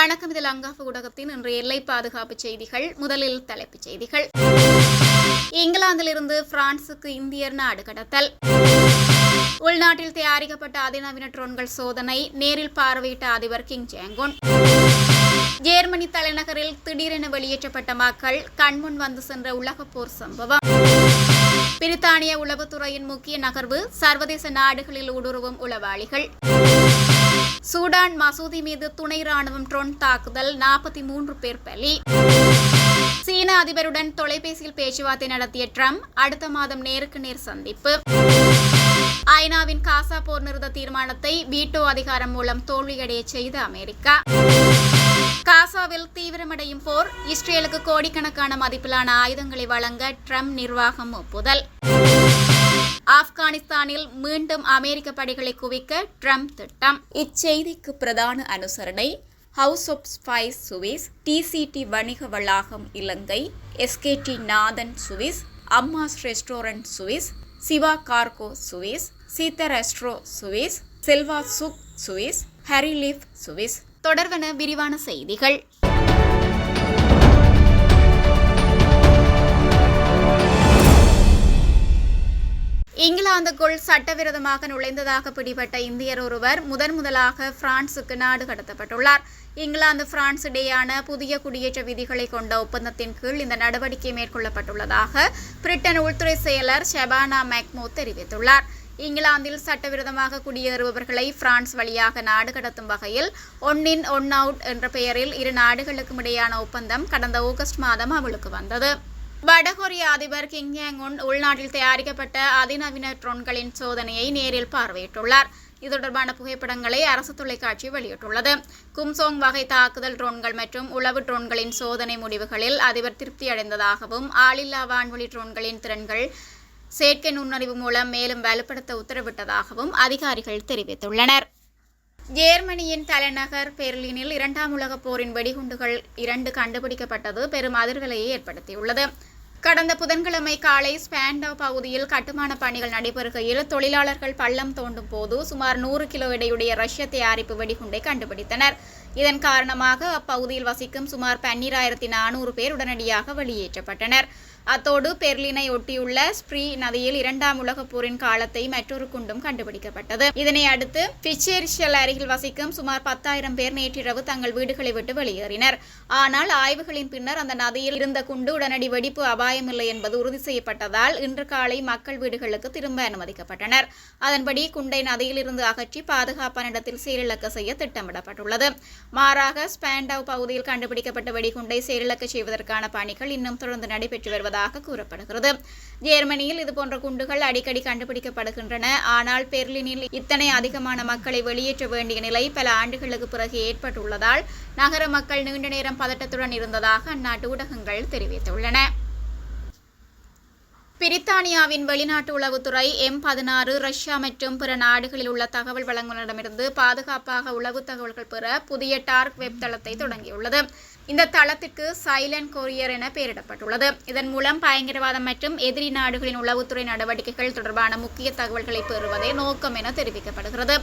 வணக்கம். இதில் அங்காஃபு ஊடகத்தின் இன்றைய எல்லை பாதுகாப்பு செய்திகள் முதலில் தலைப்புச் செய்திகள். இங்கிலாந்திலிருந்து பிரான்சுக்கு இந்தியர் நாடு கடத்தல். உள்நாட்டில் தயாரிக்கப்பட்ட அதிநவீன ட்ரோன்கள் சோதனை நேரில் பார்வையிட்ட அதிபர் கிங் ஜேங்குன் ஜேர்மனி தலைநகரில் திடீரென வெளியேற்றப்பட்ட மக்கள் கண்முன் வந்து சென்ற உலகப் போர் சம்பவம். பிரித்தானிய உளவுத்துறையின் முக்கிய நகர்வு சர்வதேச நாடுகளில் ஊடுருவும் உளவாளிகள். சூடான் மசூதி மீது துணை ராணுவம் ட்ரோன் தாக்குதல் நாற்பத்தி மூன்று பேர் பலி. சீன அதிபருடன் தொலைபேசியில் பேச்சுவார்த்தை நடத்திய ட்ரம்ப் அடுத்த மாதம் நேருக்கு நேர் சந்திப்பு. ஐநாவின் காசா போர் நிறுத்த தீர்மானத்தை வீட்டோ அதிகாரம் மூலம் தோல்வியடைய செய்த அமெரிக்கா. காசாவில் தீவிரமடையும் போர் இஸ்ரேலுக்கு கோடிக்கணக்கான மதிப்பிலான ஆயுதங்களை வழங்க ட்ரம்ப் நிர்வாகம் ஒப்புதல். ஆப்கானிஸ்தானில் மீண்டும் அமெரிக்க படைகளை குவிக்க ட்ரம்ப் திட்டம். இச்செய்திக்கு பிரதான அனுசரணை house of spice Swiss TCT வணிக வளாகம் Ilangai SKD Nathan Swiss Amma's restaurant Swiss Siva cargo Swiss சீத்த resto Swiss Selva Zug Swiss ஹரிலிஃப் Swiss தொடர்வன விரிவான செய்திகள். இங்கிலாந்துக்குள் சட்டவிரோதமாக நுழைந்ததாக பிடிபட்ட இந்தியர் ஒருவர் முதன் முதலாக பிரான்சுக்கு நாடு கடத்தப்பட்டுள்ளார். இங்கிலாந்து பிரான்ஸ் இடையேயான புதிய குடியேற்ற விதிகளை கொண்ட ஒப்பந்தத்தின் கீழ் இந்த நடவடிக்கை மேற்கொள்ளப்பட்டுள்ளதாக பிரிட்டன் உள்துறை செயலர் ஷெபானா மெக்மோ தெரிவித்துள்ளார். இங்கிலாந்தில் சட்டவிரோதமாக குடியேறுபவர்களை பிரான்ஸ் வழியாக நாடு கடத்தும் வகையில் ஒன்னின் ஒன் அவுட் என்ற பெயரில் இரு நாடுகளுக்கும் இடையான ஒப்பந்தம் கடந்த ஆகஸ்ட் மாதம் அவளுக்கு வந்தது. வடகொரிய அதிபர் கிங் யாங் உன் உள்நாட்டில் தயாரிக்கப்பட்ட அதிநவீன ட்ரோன்களின் சோதனையை நேரில் பார்வையிட்டுள்ளார். இது தொடர்பான புகைப்படங்களை அரசு தொலைக்காட்சி வெளியிட்டுள்ளது. கும்சோங் வகை தாக்குதல் ட்ரோன்கள் மற்றும் உளவு ட்ரோன்களின் சோதனை முடிவுகளில் அதிபர் திருப்தி அடைந்ததாகவும் ஆளில்லா வான்வழி ட்ரோன்களின் திறன்கள் செயற்கை நுண்ணறிவு மூலம் மேலும் வலுப்படுத்த உத்தரவிட்டதாகவும் அதிகாரிகள் தெரிவித்துள்ளனர். ஜேர்மனியின் தலைநகர் பெர்லினில் இரண்டாம் உலகப் போரின் வெடிகுண்டுகள் இரண்டு கண்டுபிடிக்கப்பட்டது. பெரும் அதிர்வலையை ஏற்படுத்தியுள்ளது. கடந்த புதன்கிழமை காலை ஸ்பாண்டோ பகுதியில் கட்டுமான பணிகள் நடைபெறுகையில் தொழிலாளர்கள் பள்ளம் தோண்டும் போது சுமார் நூறு கிலோ எடையுடைய ரஷ்ய தயாரிப்பு வெடிகுண்டை கண்டுபிடித்தனர். இதன் காரணமாக அப்பகுதியில் வசிக்கும் சுமார் பன்னிராயிரத்தி நானூறு பேர் உடனடியாக வெளியேற்றப்பட்டனர். அத்தோடு பெர்லினை ஒட்டியுள்ள ஸ்ப்ரீ நதியில் இரண்டாம் உலகப் போரின் காலத்தை மற்றொரு குண்டும் கண்டுபிடிக்கப்பட்டது. இதனை அடுத்து பிச்சேரிஷல் அருகில் வசிக்கும் சுமார் பத்தாயிரம் பேர் நேற்றிரவு தங்கள் வீடுகளை விட்டு வெளியேறினர். ஆனால் ஆய்வுகளின் பின்னர் அந்த நதியில் இருந்த குண்டு உடனடி வெடிப்பு அபாயமில்லை என்பது உறுதி செய்யப்பட்டதால் இன்று காலை மக்கள் வீடுகளுக்கு திரும்ப அனுமதிக்கப்பட்டனர். அதன்படி குண்டை நதியில் இருந்து அகற்றி பாதுகாப்பான இடத்தில் செயலிழக்க செய்ய திட்டமிடப்பட்டுள்ளது. மாறாக ஸ்பாண்டவ் பகுதியில் கண்டுபிடிக்கப்பட்ட வெடிகுண்டை செயலிழக்க செய்வதற்கான பணிகள் இன்னும் தொடர்ந்து நடைபெற்று வருவதாக கூறப்படுகிறது. ஜெர்மனியில் இதுபோன்ற குண்டுகள் அடிக்கடி கண்டுபிடிக்கப்படுகின்றன. ஆனால் பெர்லினில் இத்தனை அதிகமான மக்களை வெளியேற்ற வேண்டிய நிலை பல ஆண்டுகளுக்கு பிறகு ஏற்பட்டுள்ளதால் நகர மக்கள் நீண்ட நேரம் பதட்டத்துடன் இருந்ததாக அந்நாட்டு ஊடகங்கள் தெரிவித்துள்ளன. பிரித்தானியாவின் வெளிநாட்டு உளவுத்துறை எம் பதினாறு ரஷ்யா மற்றும் பிற நாடுகளில் உள்ள தகவல் வழங்குநரிடமிருந்து பாதுகாப்பாக உளவு தகவல்கள் பெற புதிய டார்க் வெப் தளத்தை தொடங்கியுள்ளது. இந்த தளத்திற்கு சைலண்ட் கொரியர் என பெயரிடப்பட்டுள்ளது. இதன் மூலம் பயங்கரவாதம் மற்றும் எதிரி நாடுகளின் உளவுத்துறை நடவடிக்கைகள் தொடர்பான முக்கிய தகவல்களை பெறுவதே நோக்கம் என தெரிவிக்கப்படுகிறது.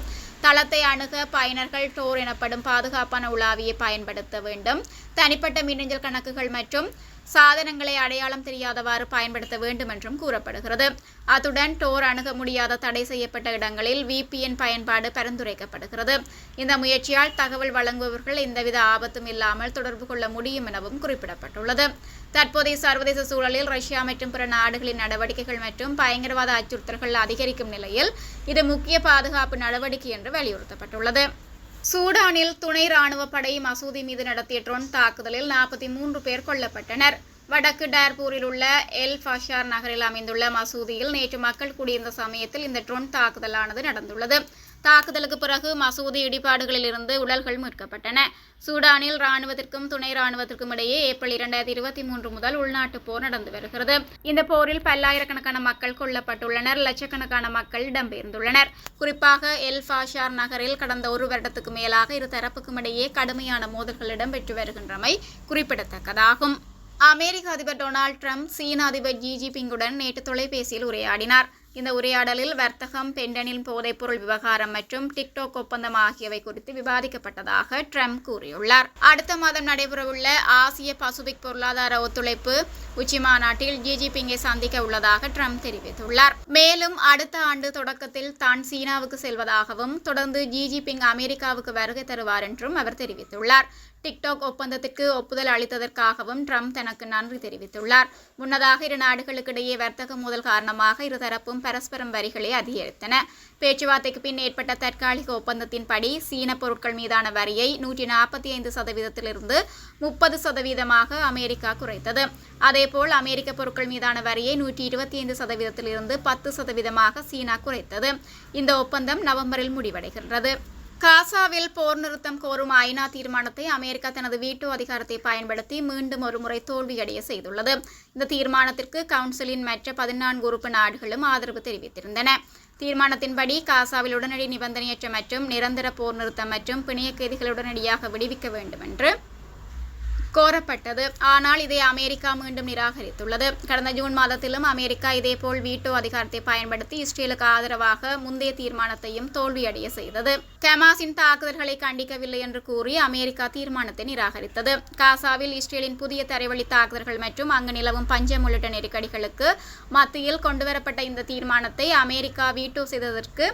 தளத்தை அணுக பயனர்கள் டோர் எனப்படும் பாதுகாப்பான உலாவியை பயன்படுத்த வேண்டும். தனிப்பட்ட மின்னஞ்சல் கணக்குகள் மற்றும் சாதனங்களை அடையாளம் தெரியாதவாறு பயன்படுத்த வேண்டும் என்றும் கூறப்படுகிறது. அத்துடன் டோர் அணுக முடியாத தடை செய்யப்பட்ட இடங்களில் விபிஎன் பயன்பாடு பரிந்துரைக்கப்படுகிறது. இந்த முயற்சியால் தகவல் வழங்குபவர்கள் எந்தவித ஆபத்தும் இல்லாமல் தொடர்பு கொள்ள முடியும் எனவும் குறிப்பிடப்பட்டுள்ளது. தற்போதைய சர்வதேச சூழலில் ரஷ்யா மற்றும் பிற நாடுகளின் நடவடிக்கைகள் மற்றும் பயங்கரவாத அச்சுறுத்தல்கள் அதிகரிக்கும் நிலையில் இது முக்கிய பாதுகாப்பு நடவடிக்கை என்று வலியுறுத்தப்பட்டுள்ளது. சூடானில் துணை ராணுவ படை மசூதி மீது நடத்திய ட்ரோன் தாக்குதலில் நாற்பத்தி மூன்று பேர் கொல்லப்பட்டனர். வடக்கு டார்பூரில் உள்ள எல் ஃபஷார் நகரில் அமைந்துள்ள மசூதியில் நேற்று மக்கள் கூடியிருந்த சமயத்தில் இந்த ட்ரோன் தாக்குதலானது நடந்துள்ளது. தாக்குதலுக்கு பிறகு மசூதி இடிபாடுகளில் இருந்து உடல்கள் மீட்கப்பட்டன. சூடானில் ராணுவத்திற்கும் துணை ராணுவத்திற்கும் இடையே ஏப்ரல் இரண்டாயிரத்தி இருபத்தி மூன்று முதல் உள்நாட்டு போர் நடந்து வருகிறது. இந்த போரில் பல்லாயிரக்கணக்கான மக்கள் கொல்லப்பட்டுள்ளனர். லட்சக்கணக்கான மக்கள் இடம்பெயர்ந்துள்ளனர். குறிப்பாக எல் ஃபாஷார் நகரில் கடந்த ஒரு வருடத்துக்கு மேலாக இரு தரப்புக்கும் இடையே கடுமையான மோதல்கள் இடம்பெற்று வருகின்றமை குறிப்பிடத்தக்கதாகும். அமெரிக்க அதிபர் டொனால்ட் ட்ரம்ப் சீன அதிபர் ஜி ஜிபிங்குடன் நேற்று தொலைபேசியில் உரையாடினார். இந்த உரையாடலில் வர்த்தகம் பெண்டனின் போதைப்பொருள் விவகாரம் மற்றும் டிக்டாக் ஒப்பந்தம் ஆகியவை குறித்து விவாதிக்கப்பட்டதாக ட்ரம்ப் கூறியுள்ளார். அடுத்த மாதம் நடைபெறவுள்ள ஆசிய பசுபிக் பொருளாதார ஒத்துழைப்பு உச்சி மாநாட்டில் ஜி ஜிபிங்கை சந்திக்க உள்ளதாக ட்ரம்ப் தெரிவித்துள்ளார். மேலும் அடுத்த ஆண்டு தொடக்கத்தில் தான் சீனாவுக்கு செல்வதாகவும் தொடர்ந்து ஜி ஜிபிங் அமெரிக்காவுக்கு வருகை தருவார் என்றும் அவர் தெரிவித்துள்ளார். டிக்டாக் ஒப்பந்தத்திற்கு ஒப்புதல் அளித்ததற்காகவும் ட்ரம்ப் தனக்கு நன்றி தெரிவித்துள்ளார். முன்னதாக இரு நாடுகளுக்கிடையே வர்த்தக மோதல் காரணமாக இருதரப்பும் பரஸ்பரம் வரிகளை அதிகரித்தன. பேச்சுவார்த்தைக்கு பின் ஏற்பட்ட தற்காலிக ஒப்பந்தத்தின்படி சீன பொருட்கள் மீதான வரியை நூற்றி நாற்பத்தி ஐந்து சதவீதத்திலிருந்து முப்பது சதவீதமாக அமெரிக்கா குறைத்தது. அதேபோல் அமெரிக்க பொருட்கள் மீதான வரியை நூற்றி இருபத்தி ஐந்து சதவீதத்திலிருந்து பத்து சதவீதமாக சீனா குறைத்தது. இந்த ஒப்பந்தம் நவம்பரில் முடிவடைகின்றது. காசாவில் போர் நிறுத்தம் கோரும் ஐநா தீர்மானத்தை அமெரிக்கா தனது வீட்டோ அதிகாரத்தை பயன்படுத்தி மீண்டும் ஒருமுறை தோல்வியடைய செய்துள்ளது. இந்த தீர்மானத்திற்கு கவுன்சிலின் மற்ற பதினான்கு உறுப்பு நாடுகளும் ஆதரவு தெரிவித்திருந்தன. தீர்மானத்தின்படி காசாவில் உடனடி நிபந்தனையற்ற மற்றும் நிரந்தர போர் நிறுத்தம் மற்றும் பிணைய கைதிகள் உடனடியாக விடுவிக்க வேண்டும் என்று கோரப்பட்டது. ஆனால் இதை அமெரிக்கா மீண்டும் நிராகரித்துள்ளது. கடந்த ஜூன் மாதத்திலும் அமெரிக்கா இதேபோல் வீட்டோ அதிகாரத்தை பயன்படுத்தி இஸ்ரேலுக்கு ஆதரவாக முந்தைய தீர்மானத்தையும் தோல்வியடைய செய்தது. ஹமாஸின் தாக்குதல்களை கண்டிக்கவில்லை என்று கூறி அமெரிக்கா தீர்மானத்தை நிராகரித்தது. காசாவில் இஸ்ரேலின் புதிய தரைவழி தாக்குதல்கள் மற்றும் அங்கு நிலவும் பஞ்சம் உள்ளிட்ட நெருக்கடிகளுக்கு மத்தியில் கொண்டுவரப்பட்ட இந்த தீர்மானத்தை அமெரிக்கா வீட்டோ செய்ததற்கு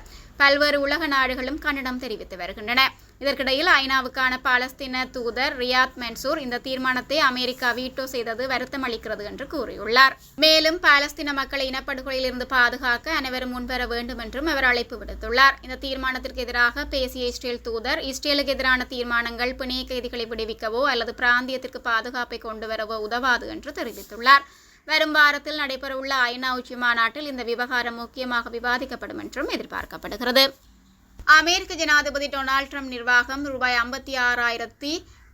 பல்வேறு உலக நாடுகளும் கண்டனம் தெரிவித்து வருகின்றன. இதற்கிடையில் ஐநாவுக்கான பாலஸ்தீன தூதர் ரியாத் மென்சூர் இந்த தீர்மானத்தை அமெரிக்கா வீட்டோ செய்தது வருத்தம் அளிக்கிறது என்று கூறியுள்ளார். மேலும் பாலஸ்தீன மக்களை இனப்படுகொலையில் இருந்து பாதுகாக்க அனைவரும் முன்வர வேண்டும் என்றும் அவர் அழைப்பு விடுத்துள்ளார். இந்த தீர்மானத்திற்கு எதிராக பேசிய இஸ்ரேல் தூதர் இஸ்ரேலுக்கு எதிரான தீர்மானங்கள் பிணைய கைதிகளை விடுவிக்கவோ அல்லது பிராந்தியத்திற்கு பாதுகாப்பை கொண்டு வரவோ உதவாது என்று தெரிவித்துள்ளார். வரும் வாரத்தில் நடைபெறவுள்ள ஐநா உச்சி மாநாட்டில் இந்த விவகாரம் முக்கியமாக விவாதிக்கப்படும் என்றும் எதிர்பார்க்கப்படுகிறது. அமெரிக்க ஜனாதிபதி டொனால்ட் ட்ரம்ப் நிர்வாகம் ரூபாய் ஐம்பத்தி ஆறாயிரத்தி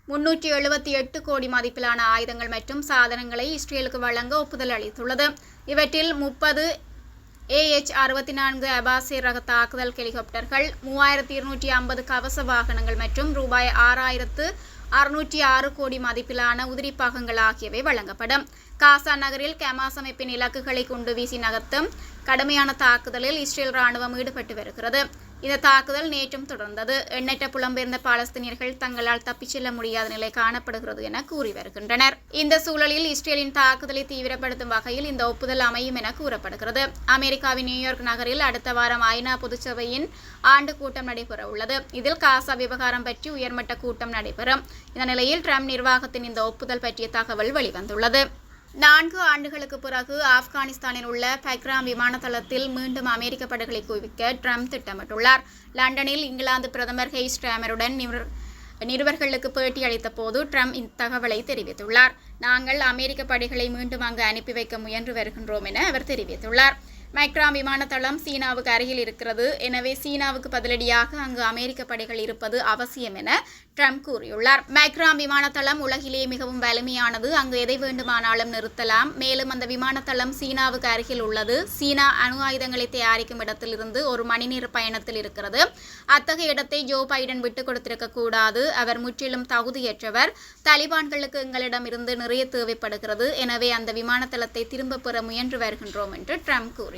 முன்னூற்றி எழுபத்தி எட்டு கோடி மதிப்பிலான ஆயுதங்கள் மற்றும் சாதனங்களை இஸ்ரேலுக்கு வழங்க ஒப்புதல் அளித்துள்ளது. இவற்றில் முப்பது ஏஹெச் அறுபத்தி நான்கு அபாசே ரக தாக்குதல் ஹெலிகாப்டர்கள் மூவாயிரத்தி இருநூற்றி ஐம்பது கவச வாகனங்கள் மற்றும் ரூபாய் ஆறாயிரத்து அறுநூற்றி ஆறு கோடி மதிப்பிலான உதிரி பாகங்கள் ஆகியவை வழங்கப்படும். காசா நகரில் கமாஸ் அமைப்பின் இலக்குகளை குண்டு வீசி நகர்த்தும் கடுமையான தாக்குதலில் இஸ்ரேல் ராணுவம் ஈடுபட்டு வருகிறது. இந்த தாக்குதல் நேற்றும் தொடர்ந்தது. எண்ணற்ற புலம்பெயர்ந்த பாலஸ்தீனியர்கள் தங்களால் தப்பிச் செல்ல முடியாத நிலை காணப்படுகிறது என கூறி வருகின்றனர். இந்த சூழலில் இஸ்ரேலின் தாக்குதலை தீவிரப்படுத்தும் வகையில் இந்த ஒப்புதல் அமையும் என கூறப்படுகிறது. அமெரிக்காவின் நியூயார்க் நகரில் அடுத்த வாரம் ஐநா பொதுச்சபையின் ஆண்டு கூட்டம் நடைபெற உள்ளது. இதில் காசா விவகாரம் பற்றி உயர்மட்ட கூட்டம் நடைபெறும். இந்த நிலையில் ட்ரம்ப் நிர்வாகத்தின் இந்த ஒப்புதல் பற்றிய தகவல் வெளிவந்துள்ளது. நான்கு ஆண்டுகளுக்கு பிறகு ஆப்கானிஸ்தானில் உள்ள பக்ராம் விமான தளத்தில் மீண்டும் அமெரிக்க படைகளை குவிக்க ட்ரம்ப் திட்டமிட்டுள்ளார். லண்டனில் இங்கிலாந்து பிரதமர் ஹெய்ஸ் ட்ராமருடன் நிருபர்களுக்கு பேட்டி அளித்த போது ட்ரம்ப் இத்தகவலை தெரிவித்துள்ளார். நாங்கள் அமெரிக்க படைகளை மீண்டும் அங்கு அனுப்பி வைக்க முயன்று வருகின்றோம் என அவர் தெரிவித்துள்ளார். மைக்ராம் விமானத்தளம் சீனாவுக்கு அருகில் இருக்கிறது. எனவே சீனாவுக்கு பதிலடியாக அங்கு அமெரிக்க படைகள் இருப்பது அவசியம் என ட்ரம்ப் கூறியுள்ளார். மைக்ராம் விமானத்தளம் உலகிலேயே மிகவும் வலிமையானது. அங்கு எதை வேண்டுமானாலும் நிறுத்தலாம். மேலும் அந்த விமானத்தளம் சீனாவுக்கு அருகில் உள்ளது. சீனா அணு ஆயுதங்களை தயாரிக்கும் இடத்திலிருந்து ஒரு மணி நேர பயணத்தில் இருக்கிறது. அத்தகைய இடத்தை ஜோ பைடன் விட்டுக் கொடுத்திருக்க கூடாது. அவர் முற்றிலும் தகுதியற்றவர். தலிபான்களுக்கு எங்களிடம் இருந்து நிறைய தேவைப்படுகிறது. எனவே அந்த விமானத்தளத்தை திரும்ப பெற முயன்று வருகின்றோம் என்று ட்ரம்ப் கூறினார்